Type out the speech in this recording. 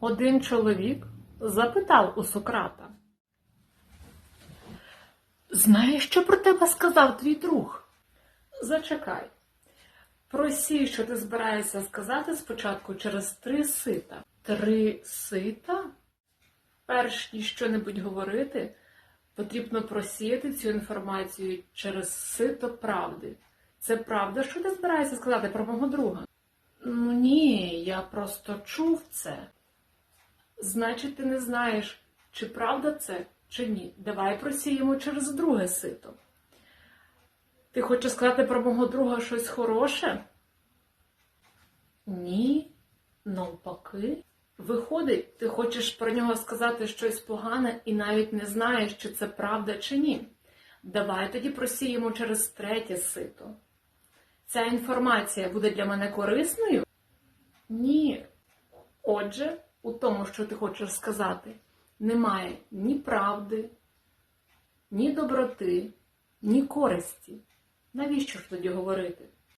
Один чоловік запитав у Сократа. Знаєш, що про тебе сказав твій друг? Зачекай. Просій, що ти збираєшся сказати спочатку через три сита. Три сита? Перш ніж що-небудь говорити, потрібно просіяти цю інформацію через сито правди. Це правда, що ти збираєшся сказати про мого друга? Ну ні, я просто чув це. Значить, ти не знаєш, чи правда це, чи ні. Давай просіємо через друге сито. Ти хочеш сказати про мого друга щось хороше? Ні, навпаки. Виходить, ти хочеш про нього сказати щось погане і навіть не знаєш, чи це правда чи ні. Давай тоді просіємо через третє сито. Ця інформація буде для мене корисною? Ні. Отже, у тому, що ти хочеш сказати, немає ні правди, ні доброти, ні користі. Навіщо ж тоді говорити?